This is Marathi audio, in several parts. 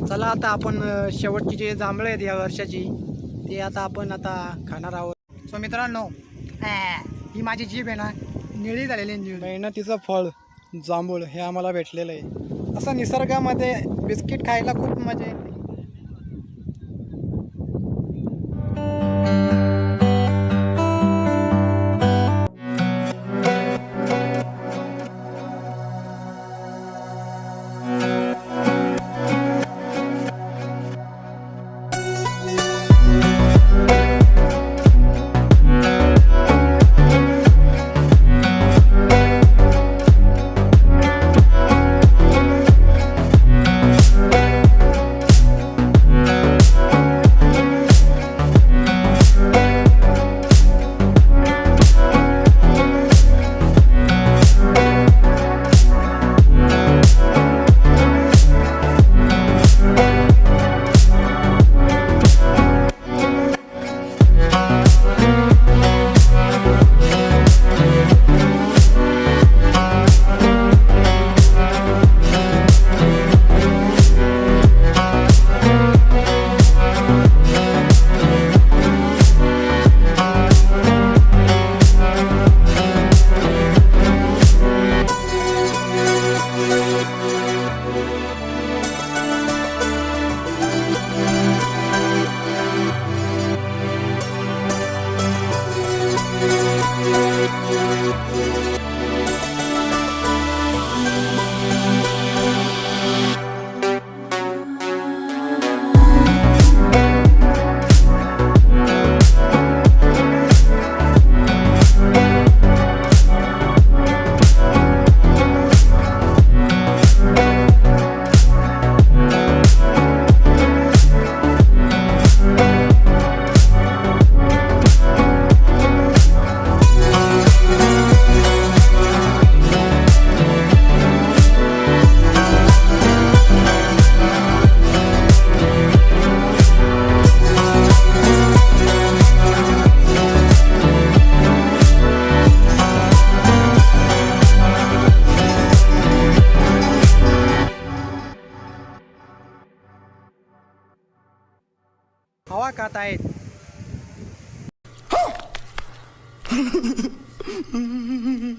चला आता आपण शेवटची जे जांभळं आहेत या वर्षाची ते आता आपण आता खाणार आहोत. सो मित्रांनो ही. माझी जीभ आहे ना निळी झालेली आहे, निळी. मेहनतीचं फळ जांभूळ हे आम्हाला भेटलेलं आहे. असं निसर्गामध्ये बिस्किट खायला खूप मजा येते.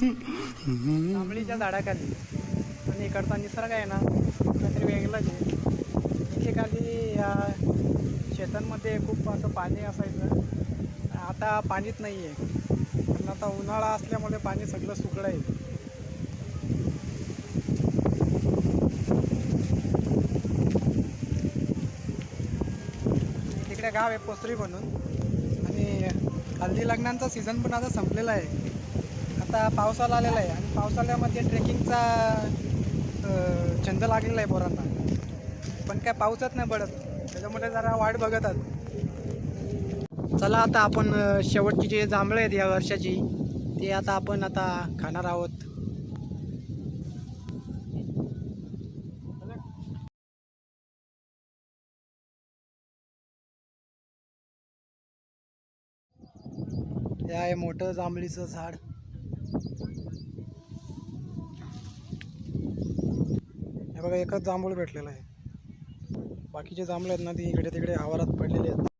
आंबळीच्या झाडाखाली. आणि इकडचा निसर्ग आहे ना काहीतरी वेगळाच आहे. एकेकाली या शेतांमध्ये खूप असं पाणी असायचं. आता पाणीच नाही आहे पण आता उन्हाळा असल्यामुळे पाणी सगळं सुकलं आहे. तिकडे गाव आहे पोसरी म्हणून. आणि हल्ली लग्नांचा सीझन पण आता संपलेला आहे. आता पावसाला आलेला आहे आणि पावसाळ्यामध्ये ट्रेकिंगचा छंद लागलेला आहे पोरांना. पण काय पाऊसच नाही पडत. त्याच्यामुळे जरा वाट बघतात. चला आता आपण शेवटची जे जांभळं आहेत या वर्षाची ते आता आपण आता खाणार आहोत. हे आहे मोठं जांभळीचं झाड. बघा एकच जांभूळ भेटलेलं आहे. बाकीचे जांभळे आहेत ना ती इकडे तिकडे आवारात पडलेले आहेत.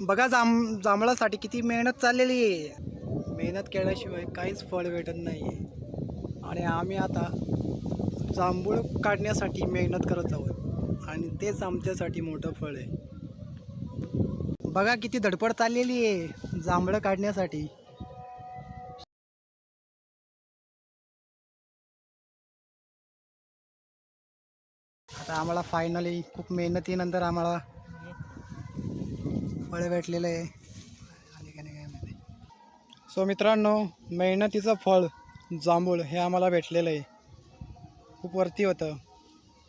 बघा जांभ जांभळासाठी किती मेहनत चाललेली आहे. मेहनत केल्याशिवाय काहीच फळ भेटत नाही आहे आणि आम्ही आता जांभूळ काढण्यासाठी मेहनत करत आहोत. आणि तेच आमच्यासाठी मोठं फळ आहे. बघा किती धडपड चाललेली आहे जांभळं काढण्यासाठी. आता आम्हाला फायनली खूप मेहनतीनंतर आम्हाला फळ भेटलेलं आहे. आले का नाही काय माहिती. सो मित्रांनो मेहनतीचं फळ जांभूळ हे आम्हाला भेटलेलं आहे. खूप वरती होतं.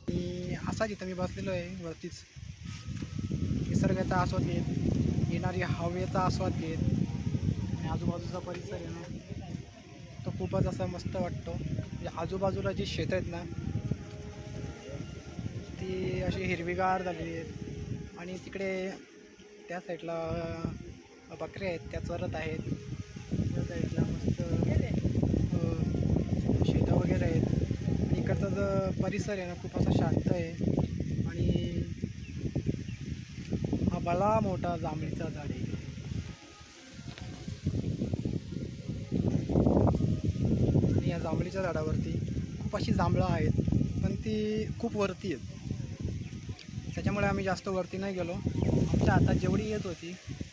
मी असाच इथं मी बसलेलो आहे वरतीच. निसर्गाचा आस्वाद घेत येणारी हवेचा आस्वाद घेत. आणि आजूबाजूचा परिसर आहे ना तो खूपच असा मस्त वाटतो. म्हणजे आजूबाजूला जी शेतं आहेत ना ती अशी हिरवीगार झालेली आहेत. आणि तिकडे त्या साईडला बकऱ्या आहेत त्या चरत आहेत. त्या साईडला मस्त शेतं वगैरे आहेत. आणि इकडचा जो परिसर आहे ना खूप असा शांत आहे. आणि हा भला मोठा जांभळीचा झाड आहे. आणि या जांभळीच्या झाडावरती खूप अशी जांभळं आहेत पण ती खूप वरती आहेत. त्याच्यामुळे आम्ही जास्त वरती नाही गेलो. आमच्या हातात जेवढी येत होती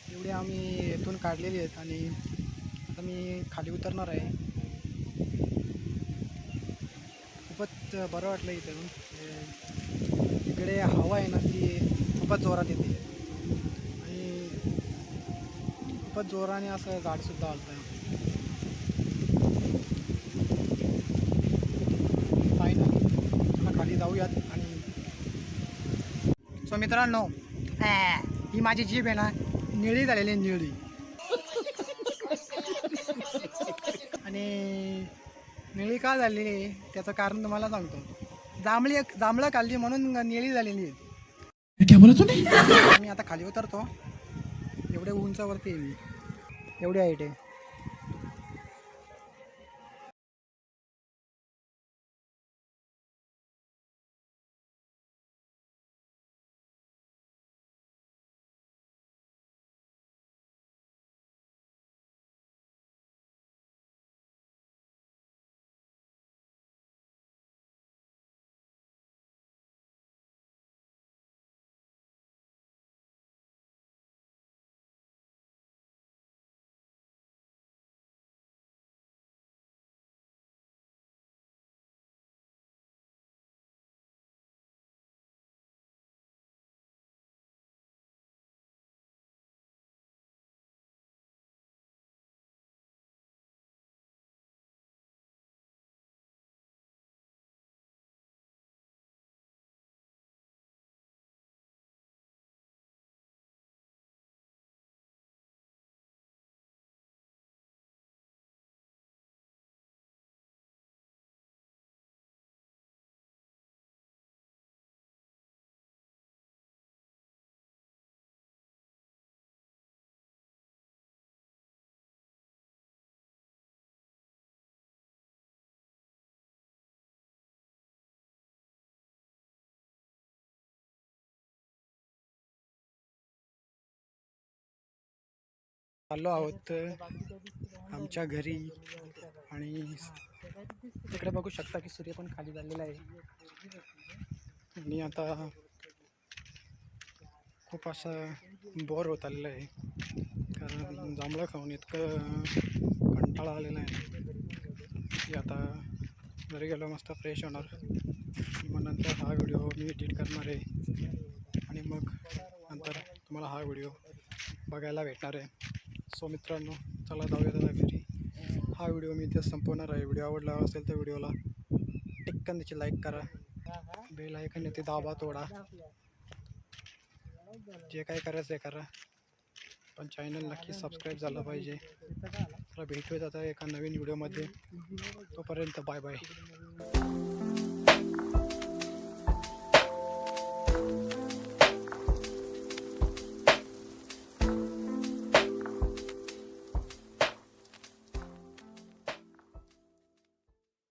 तेवढी आम्ही येथून काढलेली आहेत आणि आता मी खाली उतरणार आहे. खूपच बरं वाटलं इथं म्हणजे इकडे हवा आहे ना ती खूपच जोरात येते. आणि खूपच जोराने असं झाडसुद्धा हलतं आहे फायनल खाली जाऊयात आणि सो मित्रांनो ही. माझी जीभ आहे ना निळी झालेली आहे, निळी. आणि निळी का झालेली आहे त्याचं कारण तुम्हाला सांगतो. जांभळी जांभळं खाल्ली म्हणून निळी झालेली आहे. क्या बोला तूने? मी आता खाली उतरतो. एवढ्या उंचावरती आहे मी. एवढी हाईट आहे. आलो आहोत आमच्या घरी. आणि तिकडे बघू शकता की सूर्य पण खाली झालेला आहे. आणि आता खूप असं बोर होत आलेलं आहे. कारण जांभळं खाऊन इतकं कंटाळा आलेला आहे. की आता घरी गेलो मस्त फ्रेश होणार. मग नंतर हा व्हिडिओ मी एडिट करणार आहे. आणि मग नंतर तुम्हाला हा व्हिडिओ बघायला भेटणार आहे. सो मित्रांनो चला जाऊया दादा घरी. हा व्हिडिओ मी इथे संपवणार आहे. व्हिडिओ आवडला असेल तर व्हिडिओला टिक्कन त्याची लाईक करा. बेल ऐकन ते दाबा तोडा जे काय करायचं आहे करा. पण चॅनल नक्की सबस्क्राईब झालं पाहिजे. तर भेटूयात आता एका नवीन व्हिडिओमध्ये. तोपर्यंत बाय बाय